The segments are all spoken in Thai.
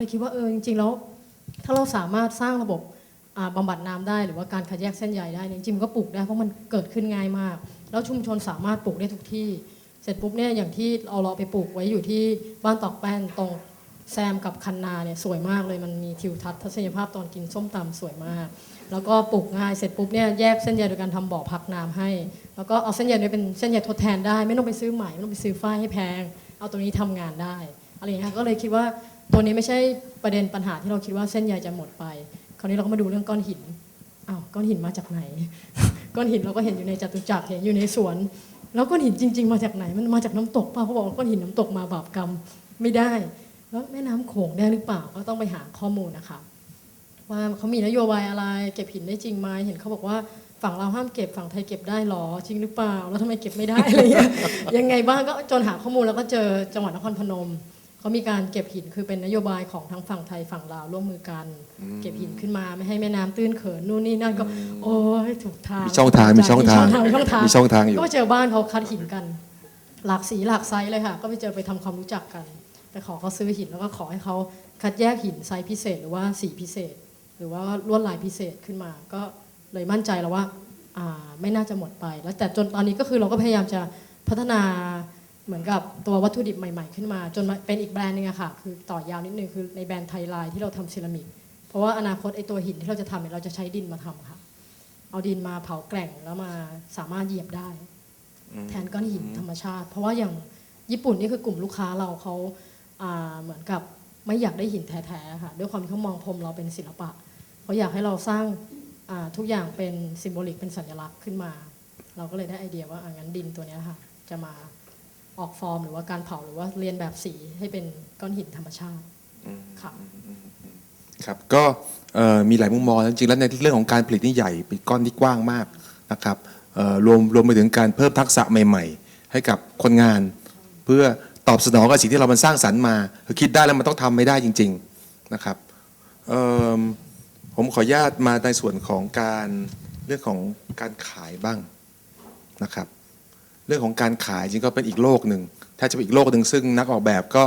เลยคิดว่าเออจริงๆแล้วถ้าเราสามารถสร้างระบบอ่าบำบัดน้ำได้หรือว่าการคัดแยกเส้นใยได้เนี่ยจริงๆมันก็ปลูกได้เพราะมันเกิดขึ้นง่ายมาก แล้วชุมชนสามารถปลูกได้ทุกที่ เสร็จปุ๊บเนี่ยอย่างที่เราเราไปปลูกไว้อยู่ที่บ้านตอกแป้นตรงแซมกับคันนาเนี่ยสวยมากเลยมันมีทิวทัศน์ทัศนียภาพตอนกินส้มตำสวยมาก แล้วก็ปลูกง่ายเสร็จปุ๊บเนี่ยแยกเส้นใยโดยการทำบ่อพักน้ำให้ แล้วก็เอาเส้นใยนี่ยเป็นเส้นใยทดแทนได้ ไม่ต้องไปซื้อใหม่ไม่ต้องไปซื้อฝ้ายให้แพง เอาตัวนี้ทำงานได้อะไรอย่างเงี้ยก็เลยคิดว่า ตัวนี้ไม่ใช่ประเด็นปัญหาที่เราคิดว่าเส้นใยจะหมดไป คราวนี้เราก็มาดูเรื่องก้อนหินอ้าวก้อนหินมาจากไหน ก้อนหินเราก็เห็นอยู่ในจตุจักรเห็นอยู่ในสวน แล้วก้อนหินจริง ๆ มาจากไหน มันมาจากน้ำตกเปล่าเขาบอกว่าก้อนหินน้ำตกมาบาปกรรมไม่ได้ แล้วแม่น้ำโขงได้หรือเปล่าก็ต้องไปหาข้อมูลนะคะว่าเขามีนโยบายอะไร เก็บหินได้จริงไหมเห็นเขาบอกว่าฝั่งเราห้ามเก็บฝั่งไทยเก็บได้หรอจริงหรือเปล่า แล้วทำไมเก็บไม่ได้อะไรเงี้ยยังไงบ้างก็จนหาข้อมูลแล้วก็เจอจังหวัดนครพนม เขามีการเก็บหินคือเป็นนโยบายของทั้งฝั่งไทยฝั่งลาวร่วมมือกัน เก็บหินขึ้นมาไม่ให้แม่น้ำตื้นเขินนู่นนี่นั่นก็ โอ้ยถูกทางมีช่องทางมีช่องทางมีช่องทางมีช่องทางอยู่ ก็ไปเจอบ้านเขาคัดหินกัน หลากสีหลากไซส์เลยค่ะ ก็ไปเจอไปทำความรู้จักกันแต่ขอเขาซื้อหินแล้วก็ขอให้เขาคัดแยกหินไซส์พิเศษ หรือว่าสีพิเศษ หรือว่าลวดลายพิเศษขึ้นมา ก็เลยมั่นใจแล้วว่าอ่าไม่น่าจะหมดไปแล้วแต่จนตอนนี้ก็คือเราก็พยายามจะพัฒนา เหมือนกับตัววัตถุดิบใหม่ ๆ ขึ้นมา จนมาเป็นอีกแบรนด์หนึงอะค่ะคือต่อยาวนิดนึงคือในแบรนด์ไทยไลน์ที่เราทำเซรามิก เพราะว่าอนาคตไอตัวหินที่เราจะทำเนี่ยเราจะใช้ดินมาทำค่ะ เอาดินมาเผาแกร่งแล้วมาสามารถเหยียบได้ แทนก้อนหินธรรมชาติ เพราะว่าอย่างญี่ปุ่นนี่คือกลุ่มลูกค้าเราเขาาเหมือนกับไม่อยากได้หินแท้ๆค่ะด้วยความที่เขามองพรมเราเป็นศิลปะเขาอยากให้เราสร้างาทุกอย่างเป็นซิมโบลิกเป็นสัญลักษณ์ขึ้นมา เราก็เลยได้ไอเดียว่าอางั้นดินตัวนี้ค่ะจะมา ออกฟอร์ม หรือว่าการเผาหรือว่าเรียนแบบสีให้เป็นก้อนหินธรรมชาติค่ะครับก็เอ่อมีหลายมุมมองจริงๆแล้วในเรื่องของการผลิตนี่ใหญ่เป็นก้อนที่กว้างมากนะครับเอ่อรวมรวมไปถึงการเพิ่มทักษะใหม่ ๆ ให้กับคนงาน เพื่อตอบสนองกับสิ่งที่เรามันสร้างสรรค์มาคือคิดได้แล้วมันต้องทำไม่ได้จริง ๆนะครับเอิ่มผมขออนุญาตมาในส่วนของการเรื่องของการขายบ้างนะครับ เรื่องของการขายจริงก็เป็นอีกโลกหนึ่งถ้าจะเป็นอีกโลกหนึ่งซึ่งนักออกแบบก็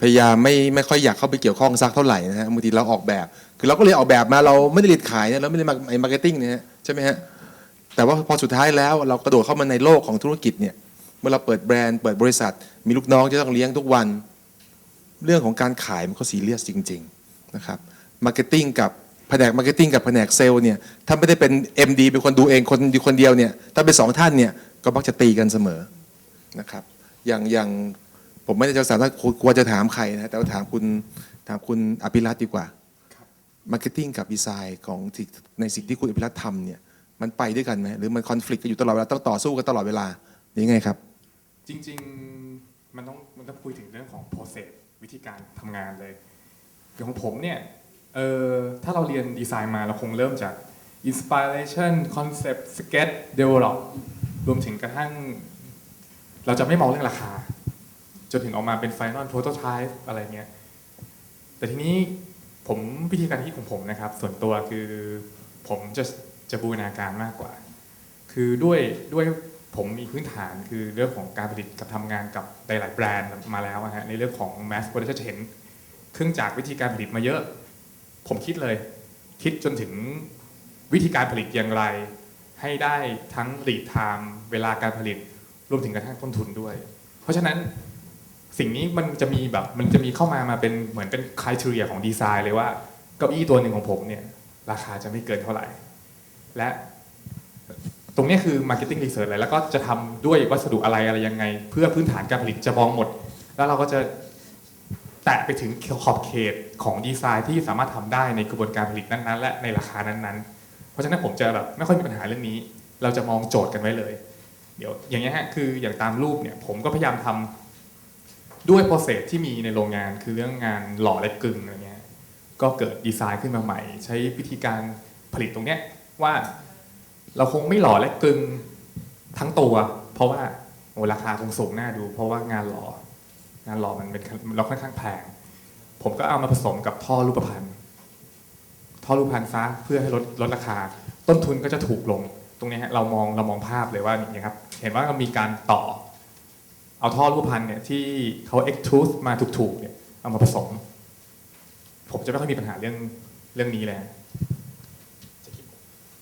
พยายามไม่ไม่ค่อยอยากเข้าไปเกี่ยวข้องสักเท่าไหร่นะฮะบางทีเราออกแบบ คือเราก็เลยออกแบบมาเราไม่ได้เรียนขายเนี่ยเราไม่ได้มาไอ้มาร์เก็ตติ้งเนี่ยใช่ไหมฮะแต่ว่าพอสุดท้ายแล้วเรากระโดดเข้ามาในโลกของธุรกิจเนี่ยเมื่อเราเปิดแบรนด์เปิดบริษัท มีลูกน้องที่ต้องเลี้ยงทุกวัน เรื่องของการขายมันก็ซีเรียสจริง ๆนะครับมาร์เก็ตติ้งกับแผนกมาร์เก็ตติ้งกับแผนกเซลล์เนี่ยถ้าไม่ได้เป็น MD เป็นคนดูเองคนดูคนเดียวเนี่ยถ้าเป็นสองท่านเนี่ย ก็มักจะตีกันเสมอนะครับ อย่างอย่างผมไม่ได้จะสามารถกลัวจะถามใครนะแต่ว่าถามคุณถามคุณอภิรัตน์ดีกว่ามาร์เก็ตติ้งกับดีไซน์ของที่ในสิ่งที่คุณอภิรัตน์ทำเนี่ยมันไปด้วยกันไหมหรือมันคอน FLICT กันอยู่ตลอดเวลาต้องต่อสู้กันตลอดเวลาหรือยังไงครับ จริงๆมันต้องมันต้องคุยถึงเรื่องของ process วิธีการทำงานเลยอย่างของผมเนี่ยเออถ้าเราเรียนดีไซน์มาเราคงเริ่มจาก inspiration concept sketch develop รวมถึงกระทั่ง เราจะไม่มองเรื่องราคา จนถึงออกมาเป็น final prototype อะไรเงี้ย แต่ทีนี้ผมวิธีการที่ของผมนะครับ ส่วนตัวคือผมจะจะบูรณาการมากกว่า คือด้วยด้วยผมมีพื้นฐานคือเรื่องของการผลิตกับทำงานกับหลายๆแบรนด์มาแล้วนะฮะในเรื่องของ mass production จะเห็นเครื่องจักรวิธีการผลิตมาเยอะ ผมคิดเลย คิดจนถึงวิธีการผลิตอย่างไร ให้ได้ทั้ง lead time เวลาการผลิตรวมถึงกระทั่งต้นทุนด้วย เพราะฉะนั้นสิ่งนี้มันจะมีแบบมันจะมีเข้ามามาเป็นเหมือนเป็นคุณ r i เ a ของดีไซน์เลยว่าเก้าอี้ตัวหนึ่งของผมเนี่ยราคาจะไม่เกินเท่าไหร่ และตรงนี้คือ Marketing Research เลยแล้วก็จะทำด้วยวัสดุอะไรอะไรยังไง เพื่อพื้นฐานการผลิตจะมองหมด แล้วเราก็จะแตะไปถึงขอบเขตของดีไซน์ที่สามารถทำได้ในกระบวนการผลิตนั้นๆ และในราคานั้นๆ เพราะฉะนั้นผมจะแบบไม่ค่อยมีปัญหาเรื่องนี้ เราจะมองโจทย์กันไว้เลย เดี๋ยวอย่างเงี้ยฮะคืออย่างตามรูปเนี่ยผมก็พยายามทำด้วยโปรเซสที่มีในโรงงานคือเรื่องงานหล่อและกึ่งอะไรเงี้ยก็เกิดดีไซน์ขึ้นมาใหม่ ใช้วิธีการผลิตตรงเนี้ยว่าเราคงไม่หล่อและกึ่งทั้งตัว เพราะว่าโอ้ราคาคงสูงน่าดู เพราะว่างานหล่องานหล่อมันเป็นเราค่อนข้างแพงผมก็เอามาผสมกับท่อรูปพรรณ ท่อรูปพรรณซะเพื่อให้ลดลดราคา ต้นทุนก็จะถูกลงตรงนี้ฮะเรามองเรามองภาพเลยว่าอย่างนี้ครับเห็นว่าเรามีการต่อ เอาท่อรูปพรรณเนี่ยที่เขา extrude มาถูกๆเนี่ยเอามาผสม ผมจะไม่ค่อยมีปัญหาเรื่องเรื่องนี้เลยฮะ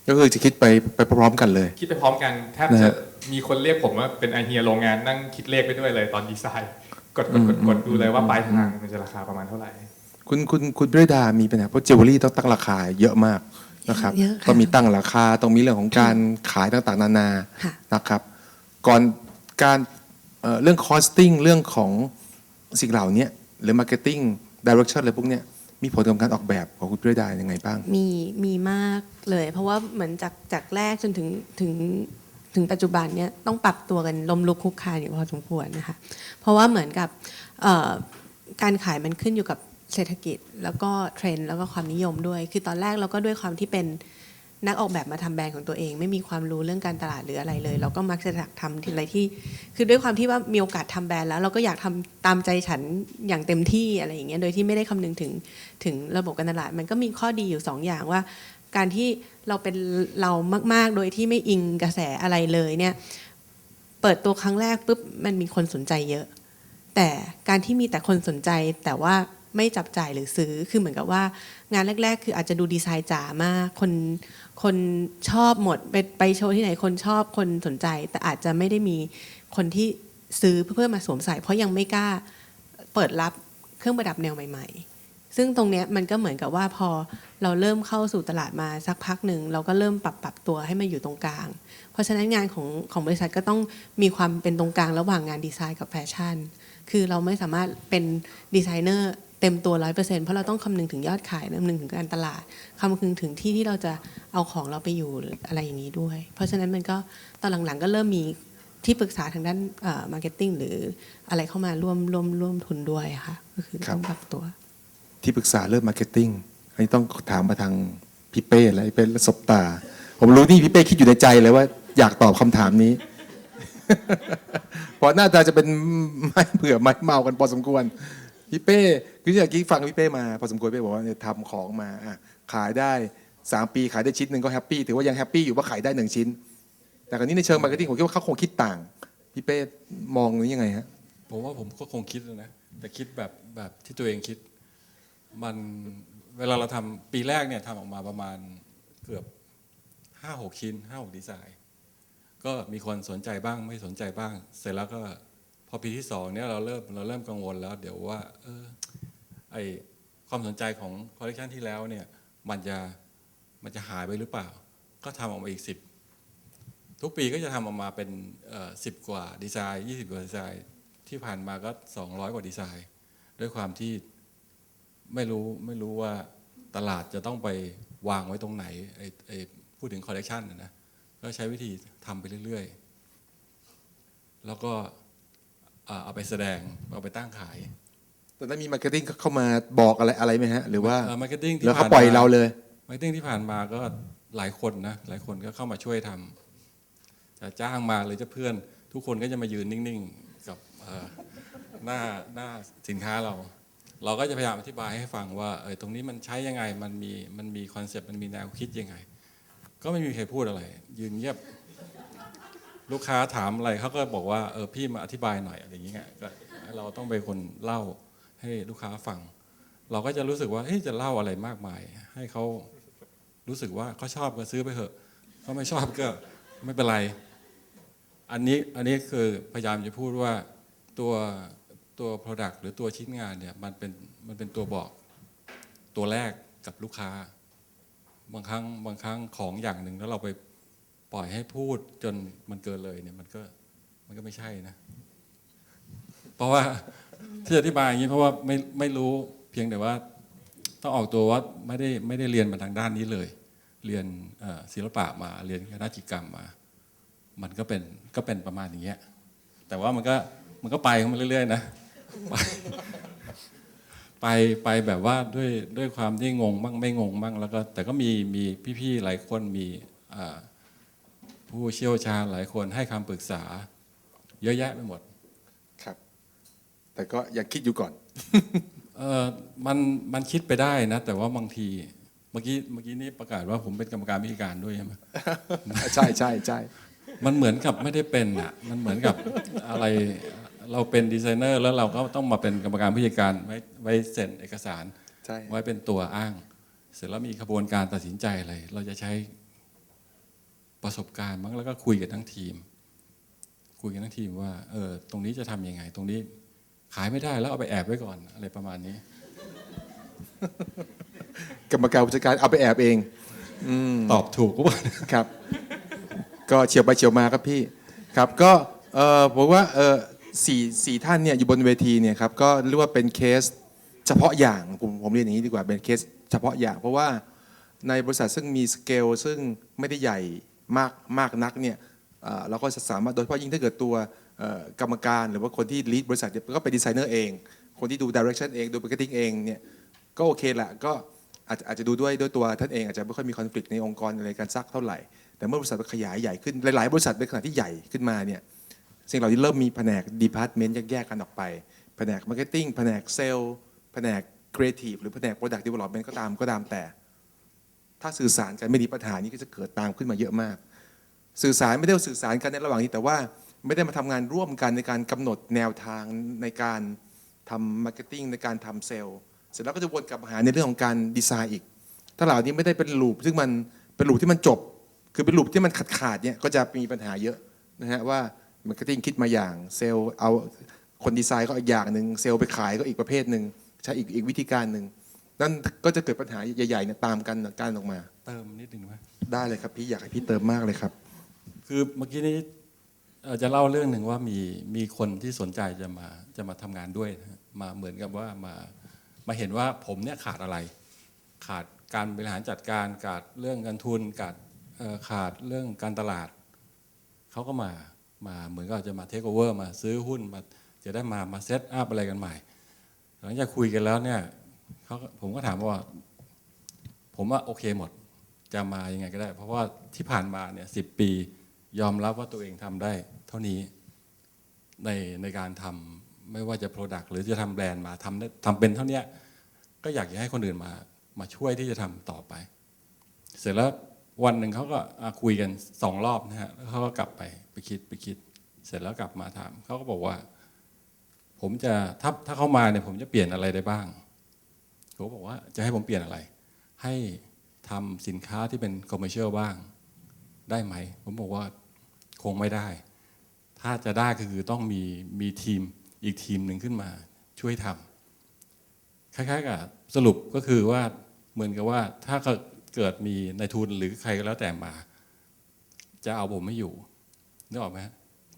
ก็คือจะคิดไปไปพร้อมๆกันเลย คิดไปพร้อมกันแทบนะจะฮะมีคนเรียกผมว่าเป็นไอเฮียโรงงานนั่งคิดเลขไปด้วยเลยตอนดีไซน์ กดกดกดกดดูเลยว่าปลายทางมันจะราคาประมาณเท่าไหร่ คุณคุณคุณพิรดามีปัญหาเพราะเจวเวลรี่ต้องตั้งราคาเยอะมากนะครับเยอะค่ะ ต้องมีตั้งราคาต้องมีเรื่องของการขายต่างๆ นานาค่ะ นะครับ ก่อนการเอ่อเรื่อง costing เรื่องของสิ่งเหล่านี้หรือ marketing direction อะไรพวกเนี้ยมีผลกับการออกแบบของคุณพิรดายังไงบ้าง มีมีมากเลย เพราะว่าเหมือนจากจากแรกจนถึงถึงถึงปัจจุบันเนี่ยต้องปรับตัวกันลมลุกคลุกคลานอยู่พอสมควรนะคะเพราะว่าเหมือนกับเอ่อการขายมันขึ้นอยู่กับ เศรษฐกิจแล้วก็เทรนด์แล้วก็ความนิยมด้วย คือตอนแรกเราก็ด้วยความที่เป็นนักออกแบบมาทำแบรนด์ของตัวเอง ไม่มีความรู้เรื่องการตลาดหรืออะไรเลย เราก็มักจะทำที่อะไรที่ คือด้วยความที่ว่ามีโอกาสทำแบรนด์แล้ว เราก็อยากทำตามใจฉันอย่างเต็มที่อะไรอย่างเงี้ยโดยที่ไม่ได้คำนึงถึงถึงระบบการตลาด มันก็มีข้อดีอยู่สองอย่างว่า การที่เราเป็นเรามาก ๆ โดยที่ไม่อิงกระแสอะไรเลยเนี่ยเปิดตัวครั้งแรกปุ๊บมันมีคนสนใจเยอะ แต่การที่มีแต่คนสนใจแต่ว่า ไม่จับจ่ายหรือซื้อคือเหมือนกับว่า งานแรก ๆ คืออาจจะดูดีไซน์จ๋ามากคนคนชอบหมดไปไปโชว์ที่ไหนคนชอบคนสนใจ แต่อาจจะไม่ได้มีคนที่ซื้อเพื่อมาสวมใส่ เพราะยังไม่กล้าเปิดรับเครื่องประดับแนวใหม่ ๆ ซึ่งตรงเนี้ยมันก็เหมือนกับว่าพอเราเริ่มเข้าสู่ตลาดมาสักพักหนึ่งเราก็เริ่มปรับปรับตัวให้มาอยู่ตรงกลาง เพราะฉะนั้นงานของของบริษัทก็ต้องมีความเป็นตรงกลางระหว่างงานดีไซน์กับแฟชั่น คือเราไม่สามารถเป็นดีไซเนอร์ เต็มตัวร้อยเปอร์เซ็นต์เพราะเราต้องคำนึงถึงยอดขายคำนึงถึงการตลาดคำนึงถึงที่ที่เราจะเอาของเราไปอยู่หรืออะไรอย่างนี้ด้วย เพราะฉะนั้นมันก็ตอนหลังๆก็เริ่มมีที่ปรึกษาทางด้านมาร์เก็ตติ้งหรืออะไรเข้ามาร่วมร่วมร่วมทุนด้วยค่ะก็คือครับต้องปรับตัว ที่ปรึกษาเรื่องมาร์เก็ตติ้งอันนี้ต้องถามมาทางพี่เป้และพี่เป้และสบตา ผมรู้นี่พี่เป้คิดอยู่ในใจเลยว่าอยากตอบคำถามนี้ เพราะหน้าตาจะเป็นไม้เผื่อไม้เมากันพอสมควร พี่เป้คืออย่างกี้ฟังพี่เป้มาพอสมควรพี่เป้บอกว่าเนี่ยทำของมาอะขายได้สามปีขายได้ชิ้นหนึ่งก็แฮปปี้ถือว่ายังแฮปปี้อยู่ว่าขายได้หนึ่งชิ้น แต่คราวนี้ในเชิงมาร์เก็ตติ้งผมคิดว่าเขาคงคิดต่างพี่เป้มองนี้ยังไงฮะผมว่าผมก็คงคิดนะแต่คิดแบบแบบที่ตัวเองคิด มันเวลาเราทำปีแรกเนี่ยทำออกมาประมาณเกือบห้าหกชิ้นห้าหกดีไซน์ ก็มีคนสนใจบ้างไม่สนใจบ้าง เสร็จแล้วก็ พอปีที่สองเนี่ยเราเริ่มเราเริ่มกังวลแล้ว เดี๋ยวว่าเออไอความสนใจของคอลเลคชันที่แล้วเนี่ยมันจะมันจะหายไปหรือเปล่า ก็ทำออกมาอีกสิบทุกปีก็จะทำออกมาเป็นสิบกว่าดีไซน์ยี่สิบกว่าดีไซน์ที่ผ่านมาก็ 200 กว่าดีไซน์ ด้วยความที่ไม่รู้ไม่รู้ว่าตลาดจะต้องไปวางไว้ตรงไหนไอ้ไอ้พูดถึงคอลเลกชันนะก็ใช้วิธีทำไปเรื่อยๆ แล้วก็ เอาไปแสดงเอาไปตั้งขายตอนนั้นมีมาร์เก็ตติ้งเข้ามาบอกอะไรอะไรไหมฮะ หรือว่ามาร์เก็ตติ้งที่แล้วเขาผ่านปล่อยมาเราเลยมาร์เก็ตติ้งที่ผ่านมาก็หลายคนนะหลายคนก็เข้ามาช่วยทำจะจ้างมาหรือจะเพื่อน ทุกคนก็จะมายืนนิ่งๆกับเอ่อหน้าหน้าสินค้าเรา เราก็จะพยายามอธิบายให้ฟังว่าเออตรงนี้มันใช้ยังไงมันมีมันมีคอนเซปต์มันมีแนวคิดยังไง ก็ไม่มีใครพูดอะไร ยืนเงียบ ลูกค้าถามอะไรเขาก็บอกว่าเออพี่มาอธิบายหน่อยอะไรอย่างเงี้ยก็เราต้องเป็นคนเล่าให้ลูกค้าฟัง เราก็จะรู้สึกว่าเฮ้จะเล่าอะไรมากมาย ให้เขารู้สึกว่าเขาชอบก็ซื้อไปเถอะเขาไม่ชอบก็ไม่เป็นไร อันนี้อันนี้คือพยายามจะพูดว่าตัวตัว Product หรือตัวชิ้นงานเนี่ยมันเป็นมันเป็นตัวบอกตัวแรกกับลูกค้า บางครั้งบางครั้งของอย่างหนึ่งแล้วเราไป ปล่อยให้พูดจนมันเกินเลยเนี่ยมันก็มันก็ไม่ใช่นะ เพราะว่าที่อธิบายอย่างนี้เพราะว่าไม่ไม่รู้เพียงแต่ว่า ต้องออกตัวว่าไม่ได้ไม่ได้เรียนมาทางด้านนี้เลย เรียนศิลปะมาเรียนคณะจิตกรรมมา มันก็เป็นก็เป็นประมาณอย่างเงี้ยแต่ว่ามันก็มันก็ไปของมันเรื่อยๆนะไปไปไปแบบว่าด้วยด้วยความที่งงบ้างไม่งงบ้างแล้วก็ แต่ก็มีมีพี่ๆหลายคนมีอ่า ผู้เชี่ยวชาญหลายคนให้คำปรึกษา เยอะแยะไปหมด ครับ แต่ก็ยังคิดอยู่ก่อน เออมันมันคิดไปได้นะ แต่ว่าบางทีเมื่อกี้เมื่อกี้นี้ประกาศว่าผมเป็นกรรมการวิธีการด้วยใช่ไหม ใช่ใช่ใช่มันเหมือนกับไม่ได้เป็นอะ มันเหมือนกับอะไรเราเป็นดีไซเนอร์ แล้วเราก็ต้องมาเป็นกรรมการผู้จัดการไว้ไว้เซ็นเอกสาร ใช่ใช่ไว้เป็นตัวอ้าง เสร็จแล้วมีกระบวนการตัดสินใจอะไร เราจะใช้ ประสบการณ์มั้งแล้วก็คุยกับทั้งทีม คุยกันทั้งทีมว่าเออตรงนี้จะทำยังไง ตรงนี้ขายไม่ได้แล้วเอาไปแอบไว้ก่อนอะไรประมาณนี้ กรรมการผู้จัดการเอาไปแอบเองอืมตอบถูกก็ว่าครับ ก็เฉียวไปเฉียวมาครับพี่ครับ ก็เออผมว่าเออสี่สี่ท่านเนี่ยอยู่บนเวทีเนี่ยครับก็เรียกว่าเป็นเคสเฉพาะอย่างผมผมเรียนอย่างนี้ดีกว่าเป็นเคสเฉพาะอย่าง เพราะว่าในบริษัทซึ่งมีสเกลซึ่งไม่ได้ใหญ่ มากมากนักเนี่ยเราก็จะสามารถโดยเฉพาะยิ่งถ้าเกิดตัวกรรมการหรือว่าคนที่ลีดบริษัทเนี่ยก็เป็นดีไซเนอร์เอง คนที่ดูดิเรกชันเองดูมาร์เก็ตติ้งเองเนี่ยก็โอเคแหละก็อาจจะอาจจะดูด้วยด้วยตัวท่านเองอาจจะไม่ค่อยมีคอนฟ lict ในองค์กรอะไรกันสักเท่าไหร่ แต่เมื่อบริษัทขยายใหญ่ขึ้นหลาย ๆ บริษัทในขณะที่ใหญ่ขึ้นมาเนี่ยสิ่งเหล่านี้เริ่มมีแผนกดีพาร์ตเมนต์แยกๆกันออกไป แผนกมาร์เก็ตติ้งแผนกเซลล์แผนกครีเอทีฟหรือแผนกโปรดักต์ดีเวล็อปเมนต์ก็ตามก็ตามแต่ ถ้าสื่อสารกันไม่ดีปัญหานี้ก็จะเกิดตามขึ้นมาเยอะมาก สื่อสารไม่ได้สื่อสารกันในระหว่างนี้ แต่ว่าไม่ได้มาทำงานร่วมกันในการกำหนดแนวทางในการทำมาร์เก็ตติ้งในการทำเซลล์เสร็จแล้วก็จะวนกลับมาหาในเรื่องของการดีไซน์อีก ถ้าเหล่านี้ไม่ได้เป็นลูปซึ่งมันเป็นลูปที่มันจบ คือเป็นลูปที่มันขาดขาดเนี่ยก็จะมีปัญหาเยอะนะฮะว่ามาร์เก็ตติ้งคิดมาอย่างเซลล์เอาคนดีไซน์ก็อีกอย่างหนึ่งเซลล์ไปขายก็อีกประเภทหนึ่งใช้อีกอีกวิธีการหนึ่ง นั่นก็จะเกิดปัญหาใหญ่ๆเนี่ยตามกันการออกมา เติมนิดนึงไหมได้เลยครับพี่อยากให้พี่เติมมากเลยครับ คือเมื่อกี้นี้เอ่อจะเล่าเรื่องหนึ่งว่ามีมีคนที่สนใจจะมาจะมาทำงานด้วยนะฮะมาเหมือนกับว่ามามาเห็นว่าผมเนี่ยขาดอะไร ขาดการบริหารจัดการขาดเรื่องเงินทุนขาดเอ่อขาดเรื่องการตลาดเขาก็มามาเหมือนกับจะมาเทคโอเวอร์มาซื้อหุ้นมาจะได้มามาเซตอัพอะไรกันใหม่ หลังจากคุยกันแล้วเนี่ย เขาผมก็ถามว่า ผมว่าโอเคหมดจะมายังไงก็ได้ เพราะว่าที่ผ่านมาเนี่ยสิปียอมรับว่าตัวเองทำได้ เท่านี้ในในการทำไม่ว่าจะ Product หรือจะทำแบรนด์มาทำได้ทำเป็นเท่านี้ก็อยากจะให้คนอื่นมามาช่วยที่จะทำต่อไป เสร็จแล้ววันหนึ่งเขาก็คุยกันสองรอบนะฮะแล้วเขาก็กลับไปไปคิดไปคิด เสร็จแล้วกลับมาถามเขาก็บอกว่า ผมจะถ้าถ้าเขามาเนี่ยผมจะเปลี่ยนอะไรได้บ้าง เขาบอกว่าจะให้ผมเปลี่ยนอะไร ให้ทำสินค้าที่เป็นคอมเมอร์เชียลบ้างได้ไหม ผมบอกว่าคงไม่ได้ ถ้าจะได้ก็คือต้องมีมีทีมอีกทีมหนึ่งขึ้นมาช่วยทำคล้ายๆกับสรุปก็คือว่าเหมือนกับว่าถ้าเกิดมีนายทุนหรือใครก็แล้วแต่มา จะเอาผมไม่อยู่นึกออกไหม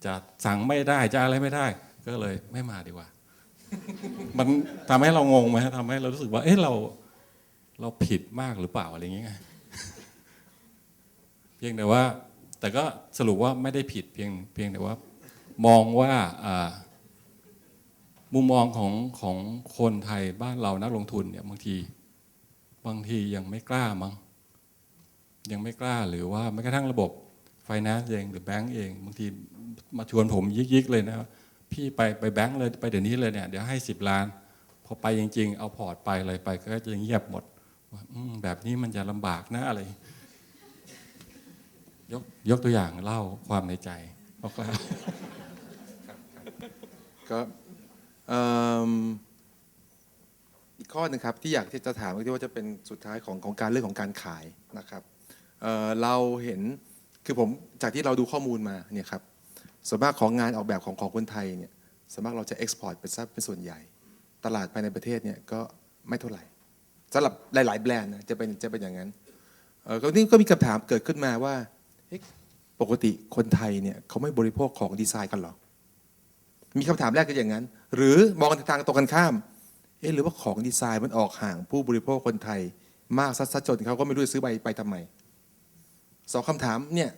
จะสั่งไม่ได้จะอะไรไม่ได้ ก็เลยไม่มาดีกว่า มันทำให้เรางงไหมทำให้เรารู้สึกว่า เอ๊ะเรา เราผิดมากหรือเปล่าอะไรอย่างเงี้ยเพียงแต่ว่า แต่ก็สรุปว่าไม่ได้ผิดเพียง เพียงแต่ว่า มองว่ามุมมองของของคนไทยบ้านเรานักลงทุนเนี่ยบางที บางทียังไม่กล้ามั้งยังไม่กล้าหรือว่าแม้กระทั่งระบบไฟแนนซ์เองหรือแบงก์เอง บางทีมาชวนผมยิกๆเลยนะ พี่ไปไปแบงก์เลยไปเดี๋ยวนี้เลยเนี่ยเดี๋ยวให้สิบล้าน พอไปจริง ๆ เอาพอร์ตไปอะไรไปก็จะเงียบหมดว่าแบบนี้มันจะลำบากนะอะไร ยกยกตัวอย่างเล่าความในใจคร่าวๆก็อีกข้อหนึงครับที่อยากที่จะถามก็ที่ว่าจะเป็นสุดท้ายของของการเรื่องของการขายนะครับเเราเห็นคือผมจากที่เราดูข้อมูลมาเนี่ยครับ ส่วนมากของงานออกแบบของของคนไทยเนี่ยส่วนมากเราจะเอ็กซ์พอร์ตเป็นซะเป็นส่วนใหญ่ ตลาดภายในประเทศเนี่ยก็ไม่เท่าไหร่สำหรับหลาย ๆ แบรนด์นะจะเป็นจะเป็นอย่างนั้นเออก็นี่ก็มีคำถามเกิดขึ้นมาว่าปกติคนไทยเนี่ยเขาไม่บริโภคของดีไซน์กันหรอมีคำถามแรกก็อย่างนั้น หรือมองในทางตรงกันข้ามเอ๊ะหรือว่าของดีไซน์มันออกห่างผู้บริโภคคนไทย มากซัดจนเขาก็ไม่รู้จะซื้อไปไปทำไมสองคำถามเนี่ย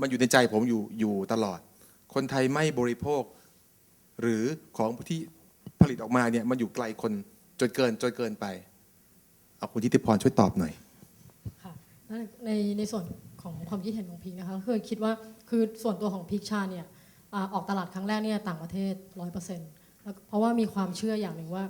มันอยู่ในใจผมอยู่อยู่ตลอด คนไทยไม่บริโภค หรือของที่ผลิตออกมาเนี่ยมันอยู่ไกลคนจนเกินจนเกินไป เอาคุณทิติพรช่วยตอบหน่อยค่ะในในส่วนของความคิดเห็นของพีนะคะคือคิดว่าคือส่วนตัวของพีคชาเนี่ยออกตลาดครั้งแรกเนี่ยต่างประเทศร้อยเปอร์เซ็นต์เพราะว่ามีความเชื่ออย่างหนึ่งว่า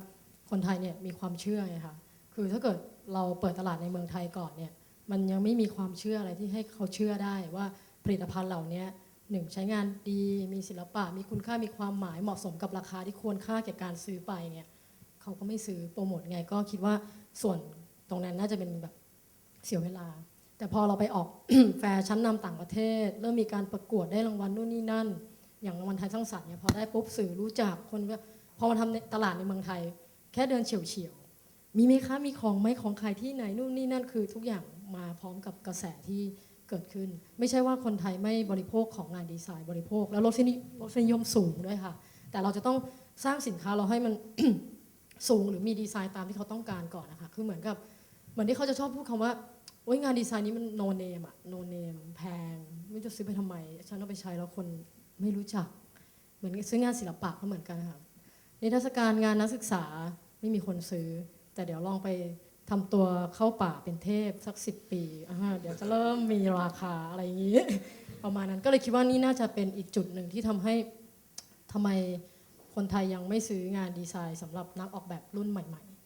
คนไทยเนี่ยมีความเชื่อไงคะคือถ้าเกิดเราเปิดตลาดในเมืองไทยก่อนเนี่ยมันยังไม่มีความเชื่ออะไรที่ให้เขาเชื่อได้ว่าผลิตภัณฑ์เหล่านี้ หนึ่งใช้งานดีมีศิลปะ มีคุณค่ามีความหมายเหมาะสมกับราคาที่ควรค่าแก่การซื้อไปเนี่ยเขาก็ไม่ซื้อโปรโมทไงก็คิดว่าส่วนตรงนั้นน่าจะเป็นแบบเสียเวลา แต่พอเราไปออก แฟร์ชั้นนำต่างประเทศ เริ่มมีการประกวดได้รางวัลนู่นนี่นั่น อย่างรางวัลไทยสร้างสรรค์เนี่ยพอได้ปุ๊บสื่อรู้จักคนก็พอมาทำในตลาดในเมืองไทย แค่เดินเฉียวเฉียวๆมีไหมคะมีของไหมของใครที่ไหนนู่นนี่นั่นคือทุกอย่างมาพร้อมกับกระแสที่ เกิดขึ้น ไม่ใช่ว่าคนไทยไม่บริโภคของงานดีไซน์บริโภค แล้วรสนิรสนิยมสูงด้วยค่ะ แต่เราจะต้องสร้างสินค้าเราให้มันสูงหรือมีดีไซน์ตามที่เขาต้องการก่อนนะคะคือเหมือนกับเหมือนที่เขาจะชอบพูดคำว่าโอ๊ยงานดีไซน์นี้มันโนเนมอะโนเนมแพง ไม่จะซื้อไปทำไม ฉันเอาไปใช้แล้วคนไม่รู้จัก เหมือนซื้องานศิลปะก็เหมือนกันค่ะนิทรรศการงานนักศึกษาไม่มีคนซื้อ แต่เดี๋ยวลองไป ทำตัวเข้าป่าเป็นเทพสักสิบปีเดี๋ยวจะเริ่มมีราคาอะไรอย่างนี้ ประมาณนั้นก็เลยคิดว่านี่น่าจะเป็นอีกจุดหนึ่งที่ทำให้ทำไมคนไทยยังไม่ซื้องานดีไซน์สำหรับนักออกแบบรุ่นใหม่ ๆ